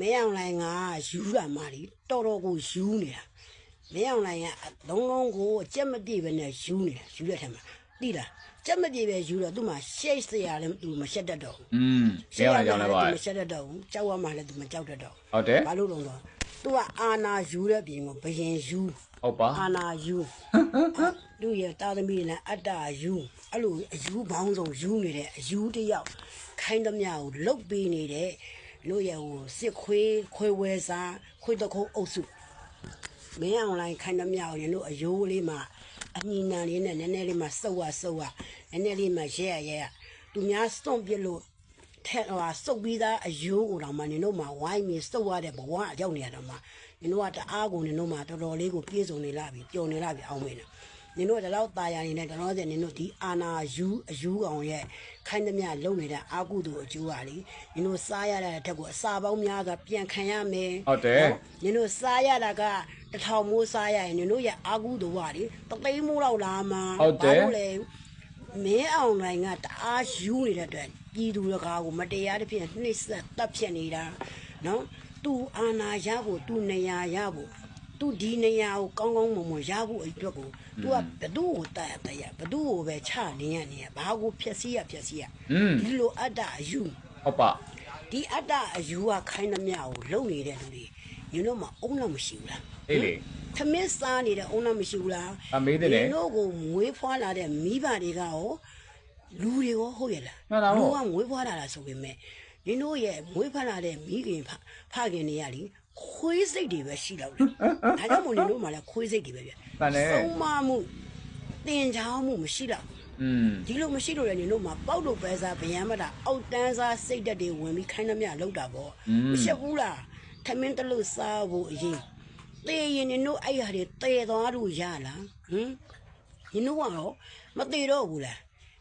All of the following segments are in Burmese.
မင်းအောင်လိုင်ကယူတာမှလीတော်တော်ကိုယူနေတာမင်းအောင်လိုင်ကအလုံးလုံးကိုအကြက်မပြေပဲနဲ့ယူနေတာယူတဲ့ထက်မှာတိလားကြက်မပြေပဲယူတော့သူ့မှာရှက်စရာလည်းသူမရှက်တတ်တော့ဘူးอืมရှင်းအောင်ကြောင်းလဲပါသူမရှက်တတ်တော့ဘူးကြောက်ရမှလည်းသူမကြောက်တတ်တော့ဟုတ်တယ်ဘာလို့လဲဆိုတော့သူကအာနာယူတဲ့ပြင်ကိုဘယင်ယူဟုတ်ပါအာနာယူသူ့ရဲ့တာသမီနဲ့အတ္တယူအဲ့လိုအယူပေါင်းစုံယူနေတဲ့အယူတစ်ယောက်ခိုင်းသမျှကိုလုတ်ပေးနေတဲ့ တို့ရဲ့ဟိုစစ်ခွေးခွေးဝဲစားခွေးတခုံးအုပ်စုမင်းအောင်လိုင်းခိုင်းသမျှကိုရတို့အယိုးလေးမှာအညီနံလေးနဲ့နည်းနည်းလေးမှစုပ်ဝစုပ်ဝနည်းနည်းလေးမှရဲရရဲရသူများစွန့်ပစ်လို့ထဲဟိုဟာစုပ်ပြီးသားအယိုးကိုတော့မှနင်တို့မှဝိုင်းပြီးစုပ်ရတဲ့ဘဝအရောက်နေရတော့မှနင်တို့ကတအားကိုနင်တို့မှတော်တော်လေးကိုပြေဆုံးနေလာပြီပျော်နေလာပြီအောင်မင်းနော် နင်တို့ကဒီလောက်ตายရနေတဲ့တတော်စက်နင်တို့ဒီအာနာယူအယူကောင်ရဲ့ခိုင်းသမျှလုံနေတဲ့အာကုသူအကျိုးပါလေနင်တို့စားရတဲ့အထက်ကိုအစာပေါင်းများကပြန်ခံရမယ် ဟုတ်တယ် နင်တို့စားရတာကတစ်ထောင်မိုးစားရရင်နင်တို့ရဲ့အာကုသူကလေတသိန်းမိုးလောက်လာမှာ ဟုတ်တယ် ဘာလို့လဲမင်းအောင်လိုင်းကတအားယူနေတဲ့အတွက်ပြည်သူတကာကိုမတရားတစ်ဖြစ်နှိမ့်ဆက်တပ်ဖြစ်နေတာနော်သူအာနာရဖို့သူနေရာရဖို့ သူဒီနေရာကိုကောင်းကောင်းမွန်မွန်ရဖို့အတွက်ကိုသူကဘသူ့ကိုတတ်ရတတ်ရဘသူ့ကိုပဲချနေရနေရဘာကိုဖြက်စီးရဖြက်စီးရอืมဒီလိုအတ္တအယူဟုတ်ပါဒီအတ္တအယူကခိုင်းသမျှကိုလုံနေတဲ့လူတွေညတို့မှအုံတော့မရှိဘူးလားအေးလေသမစ်စားနေတဲ့အုံတော့မရှိဘူးလားအမေးတယ်လေညတို့ကိုမွေးဖွားလာတဲ့မိဘတွေကရောလူတွေရောဟုတ်ရဲ့လားမှန်တာပေါ့လူကမွေးဖွားလာတာဆိုပေမဲ့ညတို့ရဲ့မွေးဖွားလာတဲ့မိခင်ဖဖခင်တွေကလေ ခွေးစိတ်တွေပဲရှိတော့တယ်ဒါကြောင့်မို့ညတို့မှလည်းခွေးစိတ်တွေပဲဗျတန်တယ်ဆုံးမမှုတင်ချောင်းမှုမရှိတော့ဘူးอืมဒီလိုမရှိလို့လည်းနေတို့မှာပေါက်လို့ပဲစားဗျံမတာအောက်တန်းစားစိတ်ဓာတ်တွေဝင်ပြီးခိုင်းသမျှလောက်တာပေါ့မရှိဘူးလားထမင်းတလို့စားဖို့အရင်တေးရင်နေတို့အဲ့ဟာတွေတေးသွားလို့ရလားဟမ်ညတို့ကတော့မသေးတော့ဘူးလား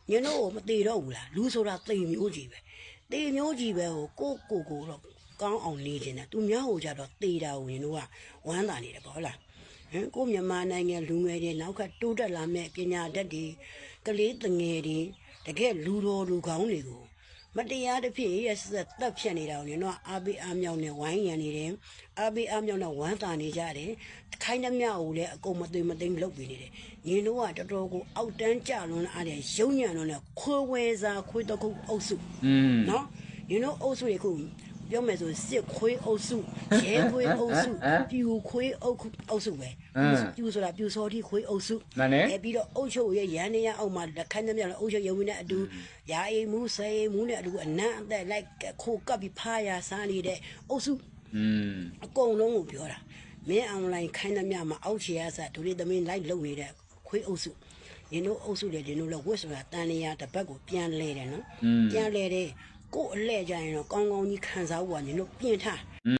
ညတို့ကိုမသေးတော့ဘူးလားလူဆိုတာတေးမျိုးကြီးပဲတေးမျိုးကြီးပဲကိုကိုကိုကိုတော့ ကောင်းအောင်နေခြင်းနဲ့သူများဟိုကြတော့တေးတာကိုညတို့ကဝမ်းသာနေတယ်ပေါ့ဟုတ်လားဟမ်ကိုမြန်မာနိုင်ငံလူငယ်တွေနောက်ကတိုးတက်လာမဲ့ပညာတတ်တွေကလေးတငယ်တွေတကယ်လူတော်လူကောင်းတွေကိုမတရားတစ်ဖြစ်ရဆက်တက်ဖြတ်နေတာကိုညတော့အာဘေးအာမြောင်နဲ့ဝိုင်းရံနေတယ်အာဘေးအာမြောင်နဲ့ဝမ်းသာနေကြတယ်ခိုင်းသမျှကိုလည်းအကုန်မသိမသိလုပ်ပြီးနေတယ်ညီတို့ကတော်တော်ကိုအောက်တန်းကြလွန်းအားတဲ့ရုံညံတော့နဲ့ခွေးဝဲစားခွေးတခုအုပ်စုอืมနော်ညီတို့အုပ်စုတွေခု ပြောမယ်ဆိုစစ်ခွေးအုပ်စုရဲခွေးအုပ်စုပြူခွေးအုပ်ခုအုပ်စုပဲပြူဆိုတာပြူစောတိခွေးအုပ်စုနာနဲ့အဲပြီးတော့အုပ်ချုပ်ရဲ့ရန်နေရအောက်မှာလက်ခန်းသမျှအုပ်ချုပ်ရုံနဲ့အတူရာအိမ်မှုဆယ်အိမ်မှုနဲ့အတူအနံ့အသက်လိုက်ခိုးကပ်ပြီးဖားရစားနေတဲ့အုပ်စုอืมအကုန်လုံးကိုပြောတာမင်းအွန်လိုင်းခိုင်းသမျှမှာအောက်ချေရစားဒူရီသမင်းလိုက်လုံနေတဲ့ခွေးအုပ်စုညတို့အုပ်စုတွေညတို့လည်းဝတ်ဆိုတာတန်လျာတစ်ပတ်ကိုပြန်လဲတယ်နော်ပြန်လဲတယ် ကို့အလှဲ့ကြရင်တော့ကောင်းကောင်းကြီးခံစားဖို့ကညတို့ပြင်ထား